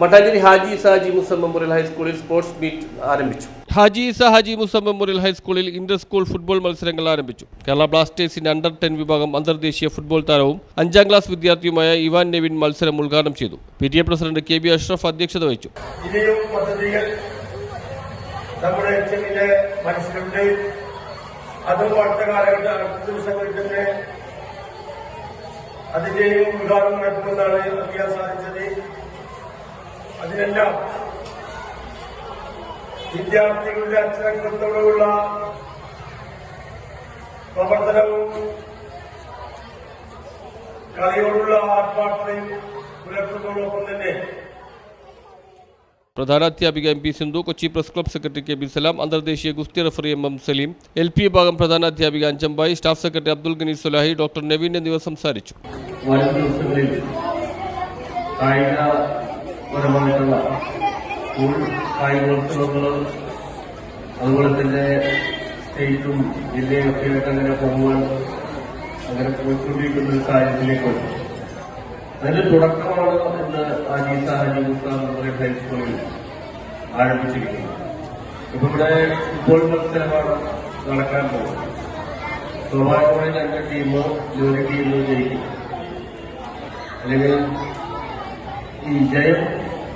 Mattancherry Haji Saji Musam memorial ഹൈസ്കൂളിൽ sports meet ആരംഭിച്ചു. Haji Isa Haji Musam memorial ഹൈസ്കൂളിൽ ഇന്റർ സ്കൂൾ ഫുട്ബോൾ മത്സരങ്ങൾ ആരംഭിച്ചു. കേരള ബ്ലാസ്റ്റേഴ്സിന്റെ അണ്ടർ ടെൻ വിഭാഗം അന്തർദേശീയ ഫുട്ബോൾ താരവും അഞ്ചാം ക്ലാസ് വിദ്യാർത്ഥിയുമായ ഇവാൻ നെവിൻ മത്സരം ഉദ്ഘാടനം ചെയ്തു. P T A president K B Ashraf അധ്യക്ഷത വഹിച്ചു. നമ്മുടെ എച്ചമിന്റെ മനസ്സിലുണ്ട്. അതും അടുത്ത കാലഘട്ടം അടുത്ത ദിവസങ്ങളിൽ തന്നെ അതിന്റെയും ഉദ്ഘാടനം നടക്കുമെന്നാണ് അറിയാൻ സാധിച്ചത്. അതിനെല്ലാം വിദ്യാർത്ഥികളുടെ അച്ചടക്കത്തോടുള്ള പ്രവർത്തനവും കളിയോടുള്ള ആത്മാർത്ഥതയും പുലർത്തുന്നതോടൊപ്പം തന്നെ പ്രധാനാധ്യാപിക M P Sindhu Kochi press club secretary K B Salam അന്തർദേശീയ ഗുസ്തി referee M M Salim L P വിഭാഗം പ്രധാനാധ്യാപിക അഞ്ചമ്പായി staff secretary Abdul Gani Sulahi doctor Naveen എന്നിവർ സംസാരിച്ചു. കായികപരമായിട്ടുള്ള സ്കൂൾ കായികോത്സവങ്ങൾ അതുപോലെ തന്നെ സ്റ്റേറ്റും ജില്ലയും ഒക്കെ ആയിട്ട് അങ്ങനെ പോകുവാൻ അങ്ങനെ പോയിക്കൊണ്ടിരിക്കുന്ന ഒരു വന്നു. അതിന്റെ തുടക്കമാണ് ഇന്ന് ആജീസ ഹാജി മുസ്താം മെമ്മോറിയൽ ഹൈസ്കൂളിൽ ആരംഭിച്ചിരിക്കുന്നത്. ഇപ്പൊ ഇവിടെ ഫുട്ബോൾ മത്സരമാണ് നടക്കാൻ പോകുന്നത്. സ്വാഭാവികമായി രണ്ട് ടീമോ ജോലി ടീമോ ജയിക്കും. അല്ലെങ്കിൽ ഈ ജയം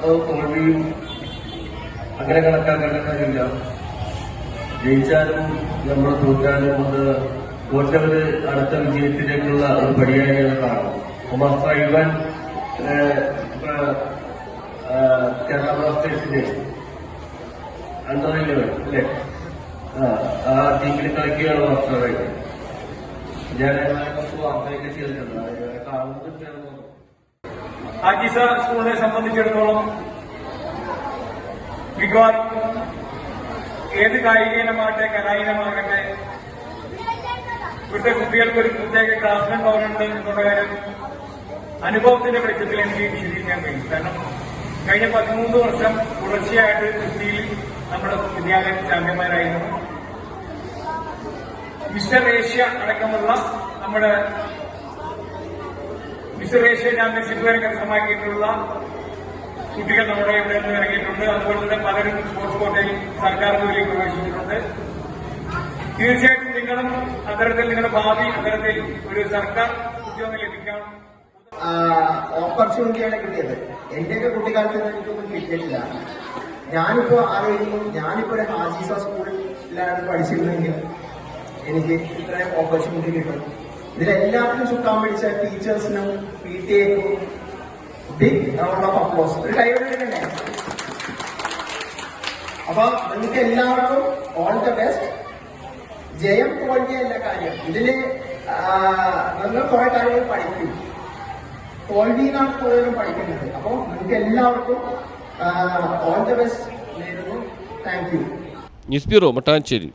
അത് തോൽവിയും അങ്ങനെ കണക്കാക്കേണ്ട കാര്യമില്ല. ജയിച്ചാലും നമ്മൾ തോറ്റാലും അത് തോറ്റവര് അടുത്ത വിജയത്തിലേക്കുള്ള ഒരു പടിയായി കാണും മാസ്റ്റർ ഇവൻ കേരള ബ്ലാസ്റ്റേഴ്സിന്റെ അണ്ടർ ഇലവൻ അല്ലെ? ആ, ടീമിൽ കളിക്കുകയാണ് മാസ്റ്റർ ഞാൻ വാർത്തയൊക്കെ ചെയ്തിട്ടുണ്ട്. കാണുന്നത് ആജിസ സ്കൂളിനെ സംബന്ധിച്ചിടത്തോളം മിക്കവാറും ഏത് കായിക ഇനമാകട്ടെ കലായിനമാകട്ടെ ഇവിടുത്തെ കുട്ടികൾക്ക് ഒരു പ്രത്യേക ക്ലാസ്മേൻ പവറുണ്ട് എന്നുള്ള കാര്യം അനുഭവത്തിന്റെ വെളിച്ചത്തിൽ എനിക്ക് വിശദീകരിക്കാൻ കഴിയും. കാരണം കഴിഞ്ഞ പതിമൂന്ന് വർഷം തുടർച്ചയായിട്ട് കുട്ടിയിൽ നമ്മുടെ വിദ്യാലയ ചാമ്പ്യന്മാരായിരുന്നു. മിസ്റ്റർ ഏഷ്യ അടക്കമുള്ള നമ്മുടെ ഏഷ്യ ചാമ്പ്യൻഷിപ്പ് വരെ കരസ്ഥമാക്കിയിട്ടുള്ള കുട്ടികൾ നമ്മുടെ ഇവിടെ നിന്ന് ഇറങ്ങിയിട്ടുണ്ട്. അതുപോലെ തന്നെ പലരും സ്പോർട്സ് കോട്ടയിൽ സർക്കാർ ജോലിയിൽ പ്രവേശിച്ചിട്ടുണ്ട്. തീർച്ചയായിട്ടും നിങ്ങളും അത്തരത്തിൽ നിങ്ങളുടെ ഭാവി അത്തരത്തിൽ ഒരു സർക്കാർ ഉദ്യോഗം ലഭിക്കാം ഓപ്പർച്യൂണിറ്റിയാണ് കിട്ടിയത്. എന്റെയൊക്കെ കുട്ടിക്കാലത്ത് എനിക്കൊന്നും കിട്ടിയിട്ടില്ല. ഞാനിപ്പോ ആരെങ്കിലും ഞാനിപ്പോ ഒരു ഹാജീസ സ്കൂളിലാണ് പഠിച്ചിരുന്നെങ്കിൽ എനിക്ക് ഇത്രയും ഓപ്പർച്യൂണിറ്റി കിട്ടും. ഇതിലെല്ലാത്തിനും ചുക്കാൻ പിടിച്ച ടീച്ചേഴ്സിനും പി ടി എക്കും ബിഗ് റൗണ്ട് ഓഫ് അപ്ലോസ് ഒരു അപ്പൊ നിങ്ങൾക്ക് എല്ലാവർക്കും ഓൾ ദ ബെസ്റ്റ് ജയം തോൽവിയല്ല കാര്യം. ഇതിൽ നിങ്ങൾ കുറെ കാര്യങ്ങൾ പഠിക്കും. തോൽവിയിലാണ് കൂടുതലും പഠിക്കുന്നത്. അപ്പോൾ നിങ്ങൾക്ക് എല്ലാവർക്കും ഓൾ ദ ബെസ്റ്റ് നേരുന്നു. Thank you news bureau Mattancherry